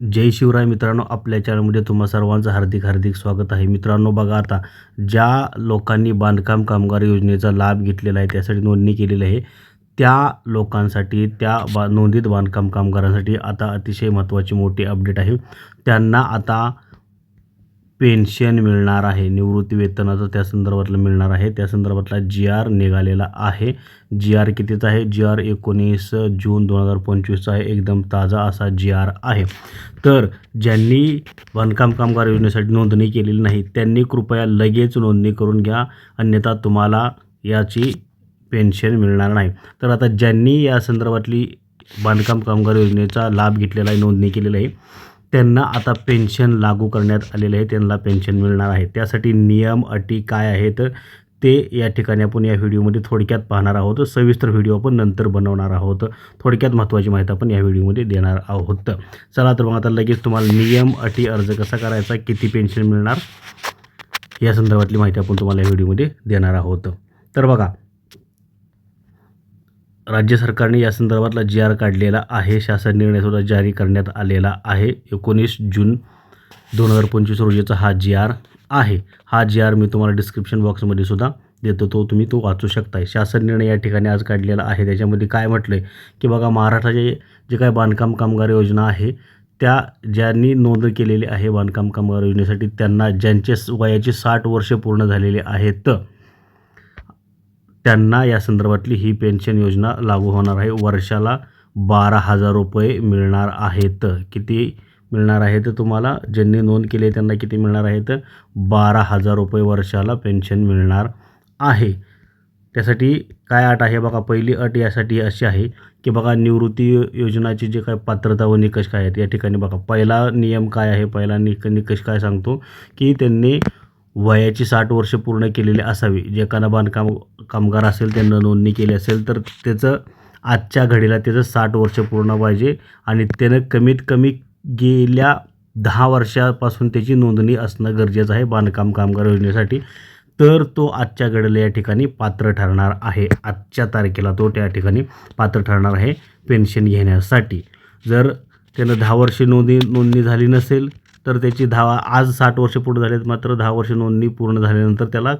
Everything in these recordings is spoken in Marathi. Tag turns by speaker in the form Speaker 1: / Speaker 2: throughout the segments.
Speaker 1: जय शिवराय मित्रांनो आपल्या चॅनलमध्ये तुम्हा सर्वांचं हार्दिक हार्दिक स्वागत आहे. मित्रांनो बघा आता ज्या लोकांनी बांधकाम कामगार योजनेचा लाभ घेतलेला आहे त्यासाठी नोंदणी केलेली आहे. त्या लोकांसाठी त्या बा नोंदीत बांधकाम कामगारांसाठी आता अतिशय महत्त्वाची मोठी अपडेट आहे. त्यांना आता पेन्शन मिळणार आहे. निवृत्ती वेतनाचं त्या संदर्भातलं मिळणार आहे. त्या संदर्भातला जी आर निघालेला आहे. जी आर कितीचा आहे? जी आर एकोणीस जून दोन हजार पंचवीसचा आहे. एकदम ताजा असा जी आर आहे. तर ज्यांनी बांधकाम कामगार योजनेसाठी नोंदणी केलेली नाही त्यांनी कृपया लगेच नोंदणी करून घ्या. अन्यथा तुम्हाला याची पेन्शन मिळणार नाही. तर आता ज्यांनी या संदर्भातली बांधकाम कामगार योजनेचा लाभ घेतलेला आहे नोंदणी केलेली आहे त्यांना आता पेन्शन लागू करण्यात आलेले आहे. त्यांना पेन्शन मिळणार आहे. त्यासाठी नियम अटी काय आहेत ते या ठिकाणी आपण या व्हिडिओमध्ये थोडक्यात पाहणार आहोत. सविस्तर व्हिडिओ आपण नंतर बनवणार आहोत. थोडक्यात महत्त्वाची माहिती आपण या व्हिडिओमध्ये देणार आहोत. चला तर मग आता लगेच तुम्हाला नियम अटी अर्ज कसा करायचा किती पेन्शन मिळणार या संदर्भातली माहिती आपण तुम्हाला या व्हिडिओमध्ये देणार आहोत. तर बघा राज्य सरकारने या संदर्भातला जी आर काढलेला आहे. शासन निर्णयसुद्धा जारी करण्यात आलेला आहे. एकोणीस जून दोन हजार पंचवीस रोजीचा हा जी आर आहे. हा जी आर मी तुम्हाला डिस्क्रिप्शन बॉक्समध्ये सुद्धा देतो. तो तुम्ही तो वाचू शकताय. शासन निर्णय या ठिकाणी आज काढलेला आहे. त्याच्यामध्ये काय म्हटलं आहे की बघा महाराष्ट्राचे जे काय बांधकाम कामगार योजना आहे त्या ज्यांनी नोंद केलेली आहे बांधकाम कामगार योजनेसाठी त्यांना ज्यांचे वयाचे साठ वर्ष पूर्ण झालेले आहेत त्यांना या संदर्भातली ही पेन्शन योजना लागू होणार आहे. वर्षाला बारा हजार रुपये मिळणार आहेत. किती मिळणार आहेत तुम्हाला? ज्यांनी नोंद केली आहे त्यांना किती मिळणार आहेत? बारा हजार रुपये वर्षाला पेन्शन मिळणार आहे. त्यासाठी काय अट आहे बघा? पहिली अट यासाठी अशी आहे की बघा निवृत्ती योजनाची जे काय पात्रता व निकष काय आहेत या ठिकाणी बघा. पहिला नियम काय आहे? पहिला निक निकष काय सांगतो की त्यांनी वयाची साठ वर्ष पूर्ण केलेली असावी. जे काना बांधकाम कामगार असेल त्यांना नोंदणी केली असेल तर त्याचं आजच्या घडीला त्याचं साठ वर्ष पूर्ण पाहिजे आणि त्यानं कमीत कमी गेल्या दहा वर्षापासून त्याची नोंदणी असणं गरजेचं आहे बांधकाम कामगार योजनेसाठी. तर तो आजच्या घडीला या ठिकाणी पात्र ठरणार आहे. आजच्या तारखेला तो त्या ठिकाणी पात्र ठरणार आहे पेन्शन घेण्यासाठी. जर त्यानं दहा वर्षे नोंदणी नोंदणी झाली नसेल तर त्याची धावा आज साठ वर्ष पूर्ण झालेत मात्र दहा वर्ष नोंदणी पूर्ण झाल्यानंतर त्याला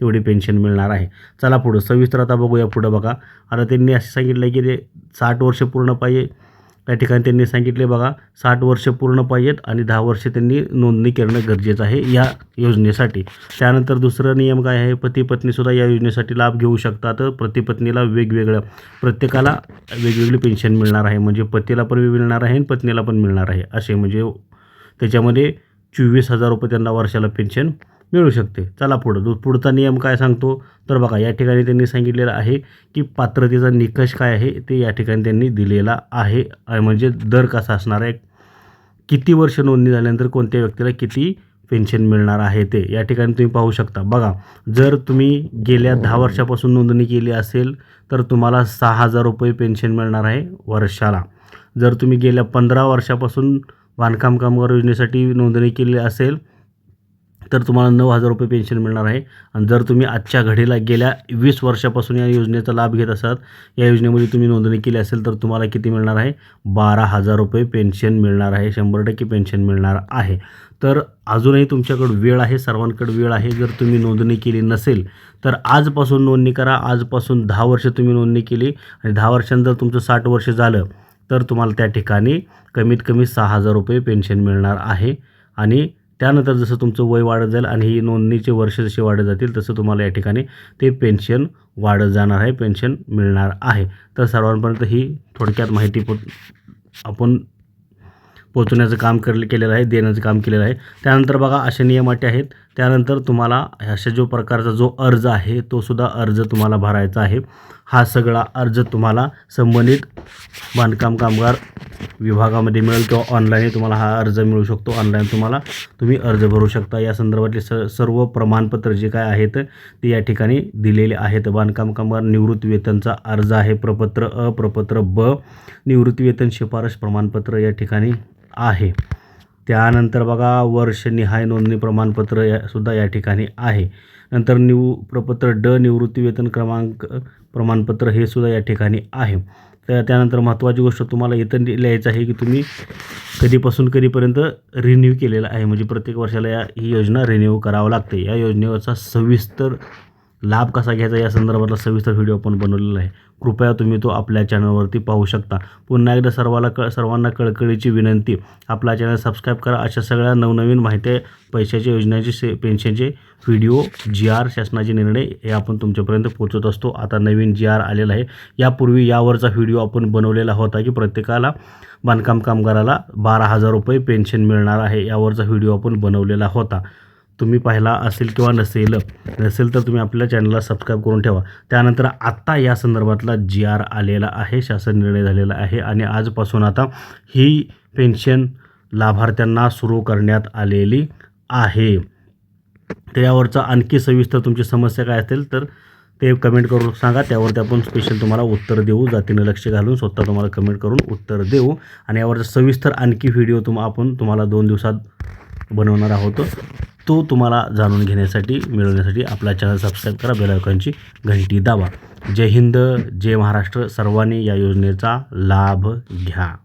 Speaker 1: तेवढी पेन्शन मिळणार आहे. चला पुढं सविस्तर आता बघूया पुढं बघा. आता त्यांनी असं सांगितलं आहे की ते साठ वर्ष पूर्ण पाहिजे. त्या ठिकाणी त्यांनी सांगितले बघा साठ वर्ष पूर्ण पाहिजेत आणि दहा वर्ष त्यांनी नोंदणी करणं गरजेचं आहे या योजनेसाठी. त्यानंतर दुसरं नियम काय आहे? पती पत्नीसुद्धा या योजनेसाठी लाभ घेऊ शकतात. प्रतिपत्नीला वेगवेगळं प्रत्येकाला वेगवेगळी पेन्शन मिळणार आहे. म्हणजे पतीला पण मिळणार आहे आणि पत्नीला पण मिळणार आहे. असे म्हणजे त्याच्यामध्ये चोवीस हजार रुपये त्यांना वर्षाला पेन्शन मिळू शकते. चला पुढं. दु पुढचा नियम काय सांगतो? तर बघा या ठिकाणी त्यांनी सांगितलेलं आहे की पात्रतेचा निकष काय आहे? ते या ठिकाणी त्यांनी दिलेला आहे. म्हणजे दर कसा असणार आहे? किती वर्ष नोंदणी झाल्यानंतर कोणत्या व्यक्तीला किती पेन्शन मिळणार आहे ते? या ठिकाणी तुम्ही पाहू शकता. बघा जर तुम्ही गेल्या दहा वर्षापासून नोंदणी केली असेल तर तुम्हाला सहा हजार रुपये पेन्शन मिळणार आहे वर्षाला. जर तुम्ही गेल्या पंधरा वर्षापासून बांधकाम कामगार योजनेसाठी नोंदणी केली असेल तर तुम्हाला नऊ हजार रुपये पेन्शन मिळणार आहे. आणि जर तुम्ही आजच्या घडीला गेल्या वीस वर्षापासून या योजनेचा लाभ घेत असाल या योजनेमध्ये तुम्ही नोंदणी केली असेल तर तुम्हाला किती मिळणार आहे? बारा हजार रुपये पेन्शन मिळणार आहे शंभर टक्के पेन्शन मिळणार आहे. तर अजूनही तुमच्याकडं वेळ आहे सर्वांकडे वेळ आहे. जर तुम्ही नोंदणी केली नसेल तर आजपासून नोंदणी करा. आजपासून दहा वर्ष तुम्ही नोंदणी केली. आणि दहा वर्षांत जर तुमचं साठ वर्ष झालं तर तुम्हाला त्या ठिकाणी कमीत कमी सहा हजार रुपये पेन्शन मिळणार आहे. आणि त्यानंतर जसं तुमचं वय वाढत जाईल आणि ही नोंदणीचे वर्ष जसे वाढत जातील तसं तुम्हाला या ठिकाणी ते पेन्शन वाढत जाणार आहे पेन्शन मिळणार आहे. तर सर्वांपर्यंत ही थोडक्यात माहिती पो आपण पोचवण्याचं काम कर केलेलं आहे देण्याचं काम केलेलं आहे. त्यानंतर बघा असे नियम अटी आहेत. त्यानंतर तुम्हाला अशा जो प्रकारचा जो अर्ज आहे तो सुद्धा अर्ज तुम्हाला भरायचा आहे. हा सगळा अर्ज तुम्हाला संबंधित बांधकाम कामगार विभागामध्ये मिळेल किंवा ऑनलाईन तुम्हाला हा अर्ज मिळू शकतो. ऑनलाईन तुम्हाला तुम्ही अर्ज भरू शकता. या संदर्भातले स सर्व प्रमाणपत्र जे काय आहेत ते या ठिकाणी दिलेले आहेत. बांधकाम कामगार निवृत्ती वेतनचा अर्ज आहे. प्रपत्र अ प्रपत्र ब निवृत्ती वेतन शिफारस प्रमाणपत्र या ठिकाणी आहे. त्यानंतर बघा वर्षनिहाय नोंदणी प्रमाणपत्र या सुद्धा या ठिकाणी आहे. नंतर निव प्रपत्र ड निवृत्ती वेतन क्रमांक प्रमाणपत्र हे सुद्धा या ठिकाणी आहे. तर त्यानंतर महत्त्वाची गोष्ट तुम्हाला इथं लिहायचं आहे की तुम्ही कधीपासून कधीपर्यंत रिन्यू केलेला आहे. म्हणजे प्रत्येक वर्षाला या ही योजना रिन्यू करावं लागते. या योजनेवरचा सविस्तर लाभ कसा घ्यायचा या संदर्भातला सविस्तर व्हिडिओ आपण बनवलेला आहे. कृपया तुम्ही तो आपल्या चॅनलवरती पाहू शकता. पुन्हा एकदा सर्वाला क सर्वांना कळकळीची विनंती आपला चॅनल सबस्क्राईब करा. अशा सगळ्या नवनवीन माहिती पैशाच्या योजनेचे से पेन्शनचे व्हिडिओ जी आर शासनाचे निर्णय हे आपण तुमच्यापर्यंत पोहोचत असतो. आता नवीन जी आर आलेला आहे. यापूर्वी यावरचा व्हिडिओ आपण बनवलेला होता की प्रत्येकाला बांधकाम कामगाराला बारा हजार रुपये पेन्शन मिळणार आहे. यावरचा व्हिडिओ आपण बनवलेला होता. तुम्ही पाहिला असेल किंवा नसेल नसेल तर तुम्ही आपल्या चॅनलला सबस्क्राईब करून ठेवा. त्यानंतर आत्ता या संदर्भातला जी आर आलेला आहे शासन निर्णय झालेला आहे आणि आजपासून आता ही पेन्शन लाभार्थ्यांना सुरू करण्यात आलेली आहे. त्यावरचा आणखी सविस्तर तुमची समस्या काय असेल तर ते कमेंट करून सांगा. त्यावरती आपण स्पेशल तुम्हाला उत्तर देऊ. जातीनं लक्ष घालून स्वतः तुम्हाला कमेंट करून उत्तर देऊ. आणि यावरचा सविस्तर आणखी व्हिडिओ तुम आपण तुम्हाला दोन दिवसात बनवणार आहोत. तो तुम्हाला जाणून घेण्यासाठी मिळवण्यासाठी आपला चॅनल सबस्क्राईब करा बेलायकॉनची घंटी दाबा. जय हिंद जय महाराष्ट्र. सर्वांनी या योजनेचा लाभ घ्या.